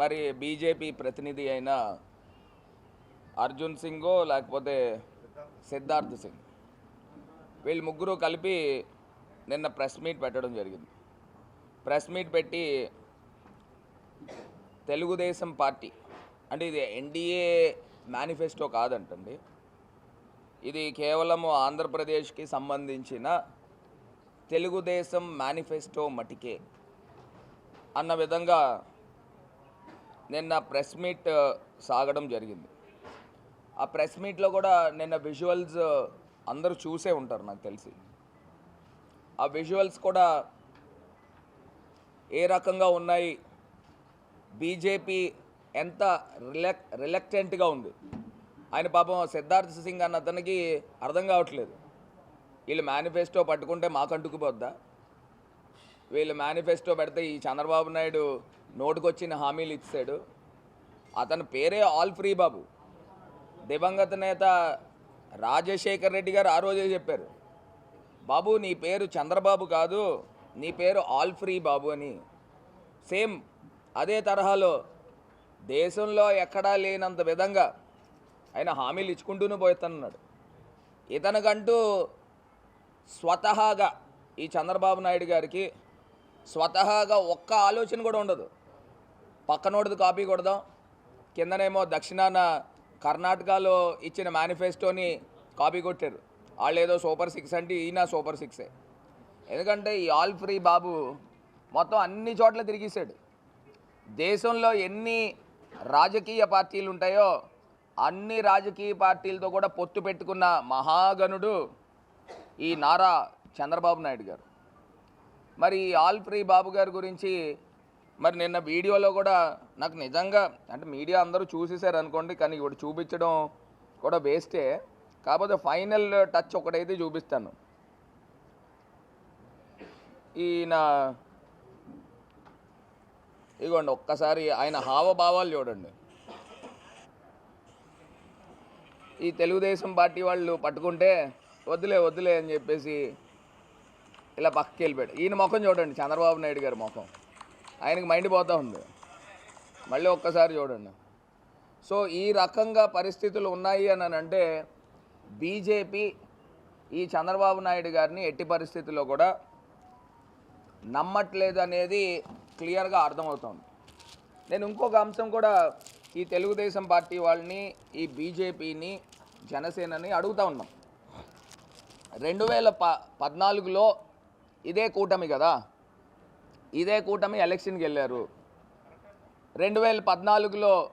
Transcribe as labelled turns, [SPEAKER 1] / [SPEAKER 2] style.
[SPEAKER 1] మరి బీజేపీ ప్రతినిధి అయిన అర్జున్ సింగో లేకపోతే సిద్ధార్థ్ సింగ్ వీళ్ళు ముగ్గురు కలిపి నిన్న ప్రెస్ మీట్ పెట్టడం జరిగింది. ప్రెస్ మీట్ పెట్టి తెలుగుదేశం పార్టీ అంటే ఇది ఎన్డీఏ మేనిఫెస్టో కాదంటండి. ఇది కేవలం ఆంధ్రప్రదేశ్కి సంబంధించిన తెలుగుదేశం మేనిఫెస్టో మటికే అన్న విధంగా నిన్న ప్రెస్ మీట్ సాగడం జరిగింది. ఆ ప్రెస్ మీట్లో కూడా నిన్న విజువల్స్ అందరూ చూసే ఉంటారు నాకు తెలిసి. ఆ విజువల్స్ కూడా ఏ రకంగా ఉన్నాయి? బీజేపీ ఎంత రిలక్ రిలక్టెంట్గా ఉంది? ఆయన పాపం సిద్ధార్థ్ సింగ్ అన్న అతనికి అర్థం కావట్లేదు. వీళ్ళు మేనిఫెస్టో పట్టుకుంటే మాకు అంటుకుపోద్దా వీళ్ళు మేనిఫెస్టో పెడితే ఈ చంద్రబాబు నాయుడు నోటుకొచ్చిన హామీలు ఇచ్చాడు. అతని పేరే ఆల్ ఫ్రీ బాబు. దివంగత నేత రాజశేఖర్ రెడ్డి గారు ఆ రోజే చెప్పారు బాబు నీ పేరు చంద్రబాబు కాదు నీ పేరు ఆల్ ఫ్రీ బాబు అని. సేమ్ అదే తరహాలో దేశంలో ఎక్కడా లేనంత విధంగా ఆయన హామీలు ఇచ్చుకుంటూనే పోతున్నాడు. ఇతనికంటూ స్వతహాగా ఈ చంద్రబాబు నాయుడు గారికి స్వతహాగా ఒక్క ఆలోచన కూడా ఉండదు. పక్కనోడిది కాపీ కొడదాం. కిందనేమో దక్షిణాన కర్ణాటకలో ఇచ్చిన మేనిఫెస్టోని కాపీ కొట్టారు. వాళ్ళు ఏదో సూపర్ సిక్స్ అంటే ఈయన సూపర్ సిక్సే. ఎందుకంటే ఈ ఆల్ ఫ్రీ బాబు మొత్తం అన్ని చోట్ల తిరిగేశాడు. దేశంలో ఎన్ని రాజకీయ పార్టీలు ఉంటాయో అన్ని రాజకీయ పార్టీలతో కూడా పొత్తు పెట్టుకున్న మహాగణుడు ఈ నారా చంద్రబాబు నాయుడు గారు. మరి ఆల్ప్రీ ఆల్ బాబు గారి గురించి మరి నిన్న వీడియోలో కూడా నాకు నిజంగా అంటే మీడియా అందరూ చూసేశారు అనుకోండి కానీ ఇప్పుడు చూపించడం కూడా వేస్టే. కాకపోతే ఫైనల్ టచ్ ఒకటైతే చూపిస్తాను. ఈయన ఇగోండి ఒక్కసారి ఆయన హావభావాలు చూడండి. ఈ తెలుగుదేశం పార్టీ వాళ్ళు పట్టుకుంటే వద్దులే వద్దులే అని చెప్పేసి ఇలా పక్కకి వెళ్ళిపోయాడు. ఈయన ముఖం చూడండి చంద్రబాబు నాయుడు గారి ముఖం. ఆయనకి మైండ్ పోతూ ఉంది. మళ్ళీ ఒక్కసారి చూడండి. సో ఈ రకంగా పరిస్థితులు ఉన్నాయి అని అంటే బీజేపీ ఈ చంద్రబాబు నాయుడు గారిని ఎట్టి పరిస్థితుల్లో కూడా నమ్మట్లేదు అనేది క్లియర్గా అర్థమవుతోంది. నేను ఇంకొక అంశం కూడా ఈ తెలుగుదేశం పార్టీ వాళ్ళని ఈ బీజేపీని జనసేనని అడుగుతా ఉన్నాం. రెండు వేల ప పద్నాలుగులో ఇదే కూటమి కదా. ఇదే కూటమి ఎలక్షన్కి వెళ్ళారు. రెండు వేల పద్నాలుగులో